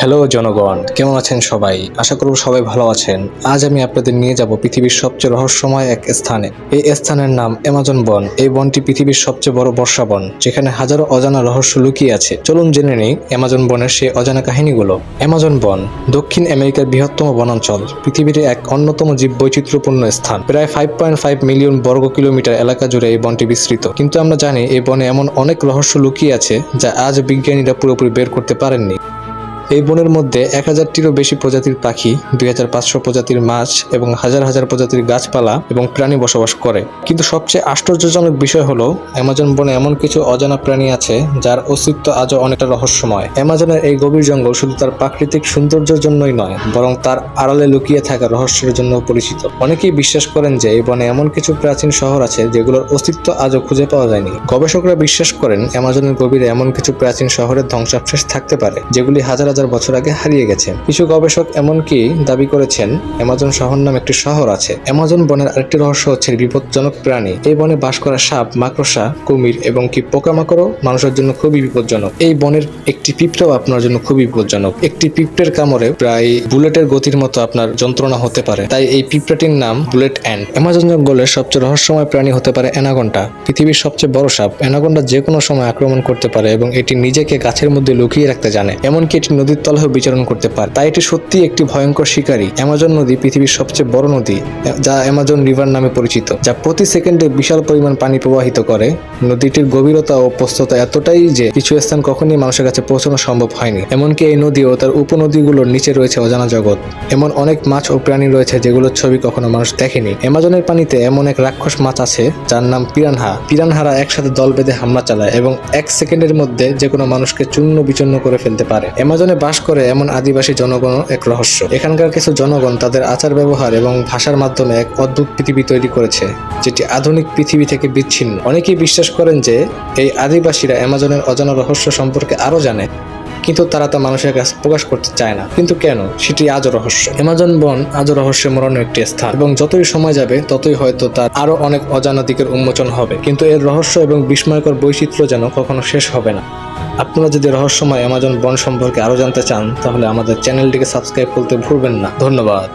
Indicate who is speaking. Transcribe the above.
Speaker 1: Hello জনগণ। কেমন আছেন সবাই? আশা করব সবাই ভালো আছেন। আজ আমি আপনাদের নিয়ে যাব পৃথিবীর সবচেয়ে রহস্যময় এক স্থানে। এই স্থানের নাম অ্যামাজন বন। এই বনটি পৃথিবীর সবচেয়ে বড় বর্ষা বন, যেখানে হাজারো অজানা রহস্য লুকিয়ে আছে। চলুন জেনে নেই অ্যামাজন বনের সেই অজানা কাহিনীগুলো। অ্যামাজন বন, দক্ষিণ আমেরিকার বৃহত্তম বনাঞ্চল, পৃথিবীর এক অন্যতম জীব বৈচিত্র্যপূর্ণ স্থান। প্রায় ফাইভ পয়েন্ট ফাইভ মিলিয়ন বর্গ কিলোমিটার এলাকা জুড়ে এই বনটি বিস্তৃত। কিন্তু আমরা জানি এই বনে এমন অনেক রহস্য লুকিয়ে আছে, যা আজ বিজ্ঞানীরা পুরোপুরি বের করতে পারেননি। এই বনের মধ্যে এক হাজারটিরও বেশি প্রজাতির পাখি, দুই হাজার পাঁচশো প্রজাতির মাছ এবং হাজার হাজার প্রজাতির গাছপালা এবং প্রাণী বসবাস করে। কিন্তু সবচেয়ে আশ্চর্যজনক বিষয় হলো, অ্যামাজন বনে এমন কিছু অজানা প্রাণী আছে যার অস্তিত্ব আজও অনেকটা রহস্যময়। অ্যামাজনের এই গভীর জঙ্গল শুধু তার প্রাকৃতিক সৌন্দর্যের জন্যই নয়, বরং তার আড়ালে লুকিয়ে থাকা রহস্যের জন্য পরিচিত। অনেকেই বিশ্বাস করেন যে এই বনে এমন কিছু প্রাচীন শহর আছে যেগুলোর অস্তিত্ব আজও খুঁজে পাওয়া যায়নি। গবেষকরা বিশ্বাস করেন, অ্যামাজনের গভীরে এমন কিছু প্রাচীন শহরের ধ্বংসাবশেষ থাকতে পারে, যেগুলি হাজার হাজার বছর আগে হারিয়ে গেছে। কিছু গবেষক এমনকি দাবি করেছেন, অ্যামাজন শহর নামে একটি শহর আছে। অ্যামাজন বনের আরেকটি রহস্য হচ্ছে বিপজ্জনক প্রাণী। এই বনে বাস করা সাপ, মাকড়সা, কুমির এবং কি পোকামাকড়ও মানুষের জন্য খুবই বিপজ্জনক। এই বনের একটি পিঁপড়াও আপনার জন্য খুবই বিপজ্জনক। একটি পিঁপড়ের কামড়ে প্রায় বুলেটের গতির মতো আপনার যন্ত্রণা হতে পারে। তাই এই পিঁপড়াটির নাম বুলেট অ্যান্ড। অ্যামাজন জঙ্গলের সবচেয়ে রহস্যময় প্রাণী হতে পারে অ্যানাগন্ডা পৃথিবীর সবচেয়ে বড় সাপ। অ্যানাগন্ডা যে কোনো সময় আক্রমণ করতে পারে এবং এটি নিজেকে গাছের মধ্যে লুকিয়ে রাখতে জানে। এমনকি এটি নদীর তলায় বিচরণ করতে পারে। তাই এটি সত্যি একটি ভয়ঙ্কর শিকারী। অ্যামাজন নদী পৃথিবীর সবচেয়ে বড় নদী, যা অ্যামাজন রিভার নামে পরিচিত, যা প্রতি সেকেন্ডে বিশাল পরিমাণ পানি প্রবাহিত করে। নদীটির গভীরতা ও প্রস্ততা এতটাই যে কিছু স্থান কখনই মানুষের কাছে পৌঁছানো সম্ভব হয়নি। এমনকি এই নদী ও তার উপনদীগুলোর নিচে রয়েছে অজানা জগৎ। এমন অনেক মাছ ও প্রাণী রয়েছে যেগুলোর ছবি কখনো মানুষ দেখেনি। অ্যামাজনের পানিতে এমন এক রাক্ষস মাছ আছে, যার নাম পিরানহা। পিরানহারা একসাথে দল বেঁধে হামলা চালায় এবং এক সেকেন্ডের মধ্যে যে কোনো মানুষকে চূর্ণ বিচূর্ণ করে ফেলতে পারে। অ্যামাজনে বাস করে এমন আদিবাসী জনগণ এক রহস্য। এখানকার কিছু জনগণ তাদের আচার ব্যবহার এবং ভাষার মাধ্যমে এক অদ্ভুত পৃথিবী তৈরি করেছে, যেটি আধুনিক পৃথিবী থেকে বিচ্ছিন্ন। অনেকেই বিশ্বাস করেন যে, এই আদিবাসীরা অ্যামাজনের অজানা রহস্য সম্পর্কে আরও জানে। কিন্তু তারা তা মানুষের কাছে প্রকাশ করতে চায় না। কিন্তু কেন? সেটি আজও রহস্য। অ্যামাজন বন আজও রহস্যে মরানো একটি স্থান। এবং যতই সময় যাবে, ততই হয়তো তার আরও অনেক অজানা দিকের উন্মোচন হবে। কিন্তু এর রহস্য এবং বিস্ময়কর বৈচিত্র্য যেন কখনো শেষ হবে না। আপনারা যদি রহস্যময় অ্যামাজন বন সম্পর্কে আরও জানতে চান, তাহলে আমাদের চ্যানেলটিকে সাবস্ক্রাইব করতে ভুলবেন না। ধন্যবাদ।